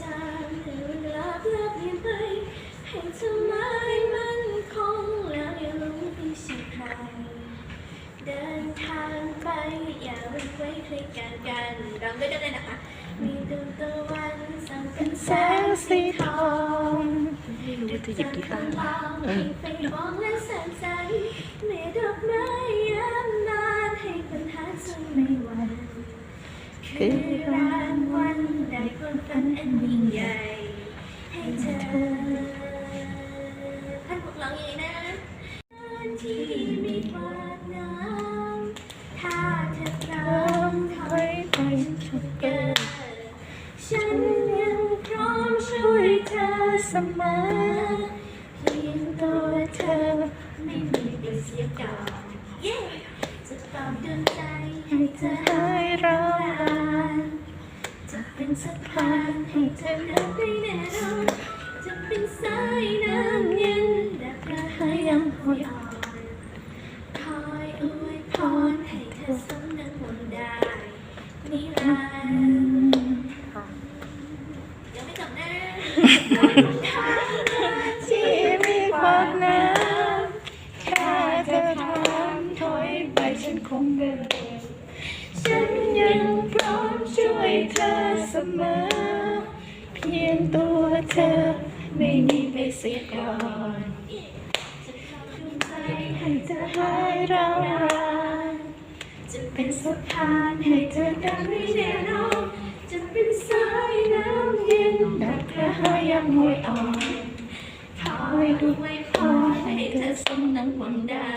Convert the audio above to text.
จางให้เวลาเปลี่ยนเปลี่ยนไปให้เธอไม่มั่นคงแล้วอย่าลงพี่ใช่ใครเดินทางไปอย่าไว้ไว้ใครกันกันรำด้วยกันเลยนะคะ มีดวงตะวันส่องเป็นแสงสีทองไม่รู้จะหยิบกีตาร์มาเออไฟมองและแสงใสเมื่อดอกไม้นานให้ปัญหาซึ่งไม่หวัน คือรางวัลได้ความฝันอันยิ่งใหญ่ให้เธอท่านพวกร้องยังไงนะที่มีความงามถ้าเธอพร้อมถอยไปชุดเกินฉันยังพร้อมช่วยเธอเสมอเพียงตัวเธอไม่มีไปเสียก่อนจะตอบดวงใจให้เธอหายร้อนจะเป็น สะพานให้เธอเดินไปแน่นอนจะเป็นสายน้ำเย็นดับกระหายยังหอยอ่อนคอยอวยพรให้เธอสมดังหวังได้นิรันดร์ยังไม่จบนะที่มีความน้ำแค่เธอถามถอยไปฉันคงเดินฉัน เธอเสมอ เพียงตัวเธอไม่มีไปเสียก่อนจะเข้าดวงใจให้เธอหายร้ารานจะเป็นสะพานให้เธอเดินไม่แน่นอนจะเป็นสายน้ำเย็นดับกระหายยามห้วยอ่อนคอยดูไว้พอให้เธอสมนังหวังได้